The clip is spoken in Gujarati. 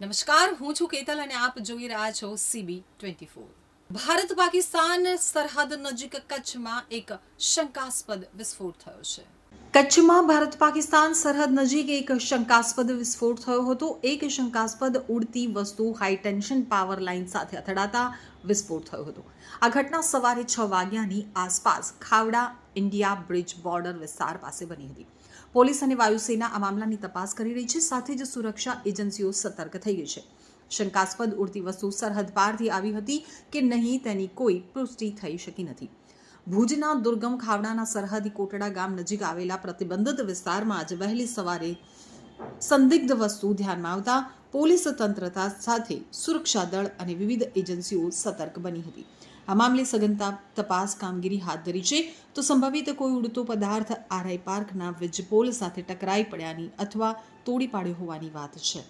નમસ્કાર, હું છું કેતલ અને આપ જોઈ રહ્યા છો CB twenty four Bharat Pakistan સરહદ નજીક કચ્છમાં એક શંકાસ્પદ વિસ્ફોટ થયો છે. કચ્છમાં ભારત પાકિસ્તાન સરહદ નજીક એક શંકાસ્પદ વિસ્ફોટ થયો હતો. એક શંકાસ્પદ ઉડતી વસ્તુ હાઈ ટેન્શન પાવર લાઇન સાથે અથડાતા વિસ્ફોટ થયો હતો. આ ઘટના સવારે છ વાગ્યાની આસપાસ ખાવડા ઇન્ડિયા બ્રિજ બોર્ડર વિસ્તાર પાસે બની હતી. પોલીસ અને વાયુસેના આ મામલાની તપાસ કરી રહી છે. સાથે જ સુરક્ષા એજન્સીઓ સતર્ક થઈ ગઈ છે. શંકાસ્પદ ઉડતી વસ્તુ સરહદ પારથી આવી હતી કે નહીં તેની કોઈ પુષ્ટિ થઈ શકી નથી. ભુજના દુર્ગમ ખાવડાના સરહદી કોટડા ગામ નજીક આવેલા પ્રતિબંધિત વિસ્તારમાં આજે વહેલી સવારે સંદિગ્ધ વસ્તુ ધ્યાનમાં આવતા પોલીસ તંત્રતા સાથે સુરક્ષા દળ અને વિવિધ એજન્સીઓ સતર્ક બની હતી. આ મામલે સઘનતા તપાસ કામગીરી હાથ ધરી છે તો સંભવિત કોઈ ઉડતો પદાર્થ આરઆઈ પાર્કના વીજ પોલ સાથે ટકરાઈ પડ્યાની અથવા તોડી પાડ્યો હોવાની વાત છે.